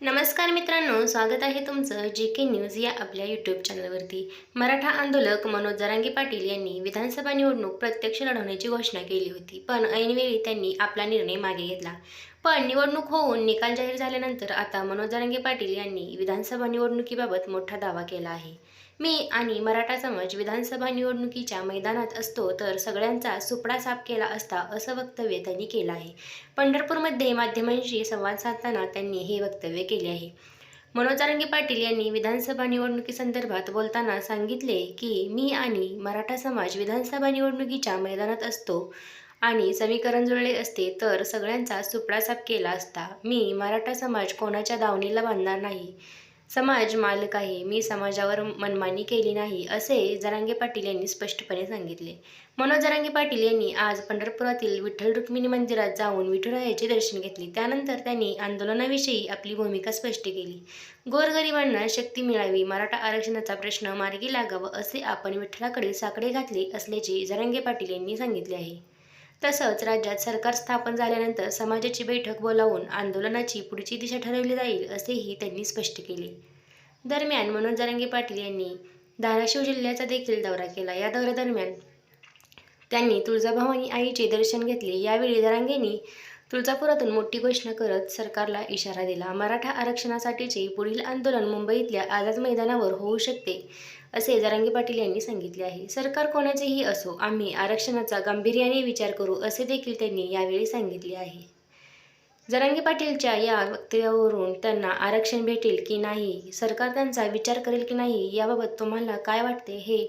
नमस्कार मित्रांनो स्वागत आहे तुमचं जे के न्यूज या आपल्या यूट्यूब चॅनलवरती. मराठा आंदोलक मनोज जरांगे पाटील यांनी विधानसभा निवडणूक प्रत्यक्ष लढवण्याची घोषणा केली होती पण ऐनवेळी त्यांनी आपला निर्णय मागे घेतला. पण निवडणूक होऊन निकाल जाहीर झाल्यानंतर आता मनोज जरांगे पाटील यांनी विधानसभा निवडणुकीबाबत मोठा दावा केला आहे. मी आणि मराठा समाज विधानसभा निवडणुकीच्या मैदानात असतो तर सगळ्यांचा सुपडा साफ केला असता असं वक्तव्य त्यांनी केलं आहे. पंढरपूरमध्ये माध्यमांशी संवाद साधताना त्यांनी हे वक्तव्य केले आहे. मनोज जारंगे पाटील यांनी विधानसभा निवडणुकीसंदर्भात बोलताना सांगितले की मी आणि मराठा समाज विधानसभा निवडणुकीच्या मैदानात असतो. आणि समीकरण जुळले असते तर सगळ्यांचा सुपडासाप केला असता. मी मराठा समाज कोणाच्या दावणीला बांधणार नाही? समाज मालक आहे. मी समाजावर मनमानी केली नाही असे जरांगे पाटील यांनी स्पष्टपणे सांगितले. मनोज जरांगे पाटील यांनी आज पंढरपुरातील विठ्ठल रुक्मिणी मंदिरात जाऊन विठुरायाचे दर्शन घेतले. त्यानंतर त्यांनी आंदोलनाविषयी आपली भूमिका स्पष्ट केली. गोरगरिबांना शक्ती मिळावी मराठा आरक्षणाचा प्रश्न मार्गी लागावा असे आपण विठ्ठलाकडे साकडे घातले असल्याचे जरांगे पाटील यांनी सांगितले आहे. तसंच राज्यात सरकार स्थापन झाल्यानंतर समाजाची बैठक बोलावून आंदोलनाची पुढची दिशा ठरवली जाईल असेही त्यांनी स्पष्ट केले. दरम्यान मनोज जरांगे पाटील यांनी धाराशिव जिल्ह्याचा देखील दौरा केला. या दौऱ्यादरम्यान त्यांनी तुळजाभवानी आईचे दर्शन घेतले. यावेळी जरांगेंनी तुळजापुरातून मोठी घोषणा करत सरकारला इशारा दिला. मराठा आरक्षणासाठीचे पुढील आंदोलन मुंबईतल्या आझाद मैदानावर होऊ शकते असे जरांगे पाटील यांनी सांगितले आहे. सरकार कोणाचेही असो आम्ही आरक्षणाचा गांभीर्याने विचार करू असे देखील त्यांनी यावेळी सांगितले आहे. जरांगे पाटीलच्या या वक्तव्यावरून त्यांना आरक्षण भेटेल की नाही सरकार त्यांचा विचार करेल की नाही याबाबत तुम्हाला काय वाटते हे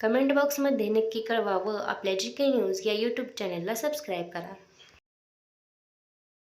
कमेंट बॉक्समध्ये नक्की कळवा व आपल्या जी के न्यूज या यूट्यूब चॅनलला सबस्क्राईब करा.